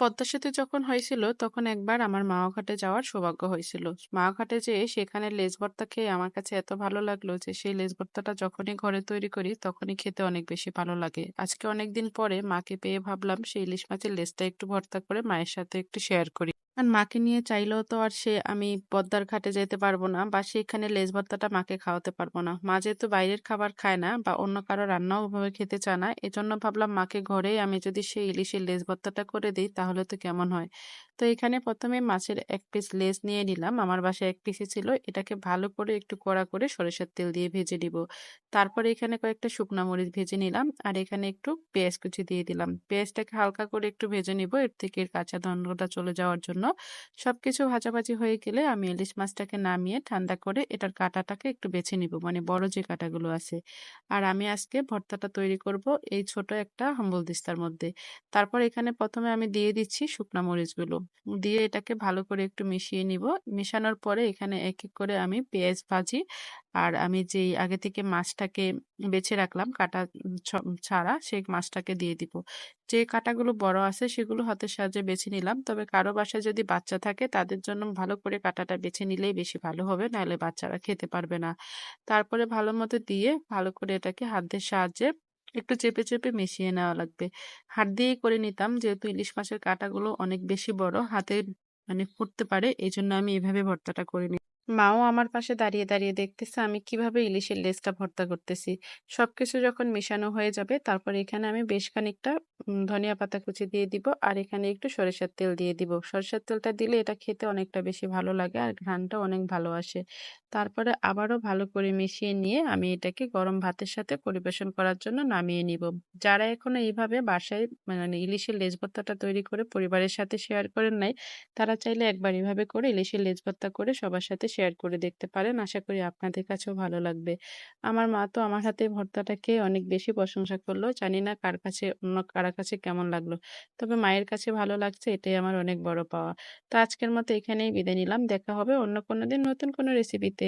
পদ্মা সেতু যখন হয়েছিল, তখন একবার আমার মাওয়া ঘাটে যাওয়ার সৌভাগ্য হয়েছিল। মাওয়া ঘাটে যেয়ে সেখানে লেজ ভর্তা খেয়ে আমার কাছে এত ভালো লাগল যে, সেই লেজ ভর্তাটা যখনই ঘরে তৈরি করি, তখনই খেতে অনেক বেশি ভালো লাগে। আজকে অনেকদিন পরে মাকে পেয়ে ভাবলাম, সেই ইলিশ মাছের লেজটা একটু ভর্তা করে মায়ের সাথে একটু শেয়ার করি। আর মাকে নিয়ে চাইলেও তো আর সে আমি পদ্মার ঘাটে যেতে পারব না বা সেখানে লেজ ভর্তাটা মাকে খাওয়াতে পারব না। মা যেহেতু বাইরের খাবার খায় না বা অন্য কারও রান্নাও ওভাবে খেতে চায় না, এজন্য ভাবলাম মাকে ঘরেই আমি যদি সেই ইলিশের লেজ ভর্তাটা করে দিই তাহলে তো কেমন হয়। তো এখানে প্রথমে মাছের এক পিস লেজ নিয়ে নিলাম। আমার বাসায় এক পিসই ছিল। এটাকে ভালো করে একটু কড়া করে সরিষার তেল দিয়ে ভেজে নিব। তারপরে এখানে কয়েকটা শুকনো মরিচ ভেজে নিলাম। আর এখানে একটু পেঁয়াজ কুচি দিয়ে দিলাম। পেঁয়াজটাকে হালকা করে একটু ভেজে নিব এর থেকে কাঁচা গন্ধটা চলে যাওয়ার জন্য। সবকিছু ভাজাভাজি হয়ে গেলে আমি ইলিশ মাছটাকে নামিয়ে ঠান্ডা করে এটার কাঁটাটাকে একটু বেছে নিব। মানে বড় যে কাঁটাগুলো আছে। আর আমি আজকে ভর্তাটা তৈরি করব এই ছোট একটা হম্বল দিস্তার মধ্যে। তারপর এখানে প্রথমে আমি দিয়ে দিচ্ছি শুকনা মরিচগুলো। দিয়ে এটাকে ভালো করে একটু মিশিয়ে নিব। মেশানোর পরে এখানে এক, এক করে আমি পেঁয়াজ ভাজি আর আমি যেই আগে থেকে মাছটাকে বেছে রাখলাম কাটা ছাড়া সেই মাছটাকে দিয়ে দিব। যে কাঁটাগুলো বড় আছে সেগুলো হাতের সাহায্যে বেছে নিলাম। তবে কারও বাসায় যদি বাচ্চা থাকে তাদের জন্য ভালো করে কাঁটাটা বেছে নিলেই বেশি ভালো হবে। নাহলে বাচ্চারা খেতে পারবে না। তারপরে ভালো মতো দিয়ে ভালো করে এটাকে হাতের সাহায্যে একটু চেপে, চেপে মিশিয়ে নেওয়া লাগবে। হাত দিয়ে করে নিতাম যেহেতু ইলিশ মাছের কাঁটাগুলো অনেক বেশি বড় হাতে মানে ফুটতে পারে এই জন্য আমি এভাবে ভর্তাটা করে নিই। মাও আমার পাশে দাঁড়িয়ে, দাঁড়িয়ে দেখতেছে আমি কীভাবে ইলিশের লেজটা ভর্তা করতেছি। সবকিছু যখন মেশানো হয়ে যাবে তারপর এখানে আমি বেশ খানিকটা ধনিয়া পাতা কুচি দিয়ে দিব আর এখানে একটু সরিষার তেল দিয়ে দিব। সরিষার তেলটা দিলে এটা খেতে অনেকটা বেশি ভালো লাগে আর ঘ্রাণটাও অনেক ভালো আসে। তারপরে আবারও ভালো করে মিশিয়ে নিয়ে আমি এটাকে গরম ভাতের সাথে পরিবেশন করার জন্য নামিয়ে নিব। যারা এখনও এইভাবে বাসায় মানে ইলিশের লেজ ভর্তাটা তৈরি করে পরিবারের সাথে শেয়ার করেন নাই, তারা চাইলে একবার এভাবে করে ইলিশের লেজ ভর্তা করে সবার সাথে শেয়ার করে দেখতে পারেন। আশা করি আপনাদের কাছেও ভালো লাগবে। আমার মা তো আমার হাতে ভর্তাটা খেয়ে অনেক বেশি প্রশংসা করল। জানি না কার কাছে, অন্য কারা কাছে কেমন লাগল। তবে মায়ের কাছে ভালো লাগছে, এটাই আমার অনেক বড় পাওয়া। তো আজকের মতো এখানেই বিদায় নিলাম। দেখা হবে অন্য কোনো দিন নতুন কোনো রেসিপিতে।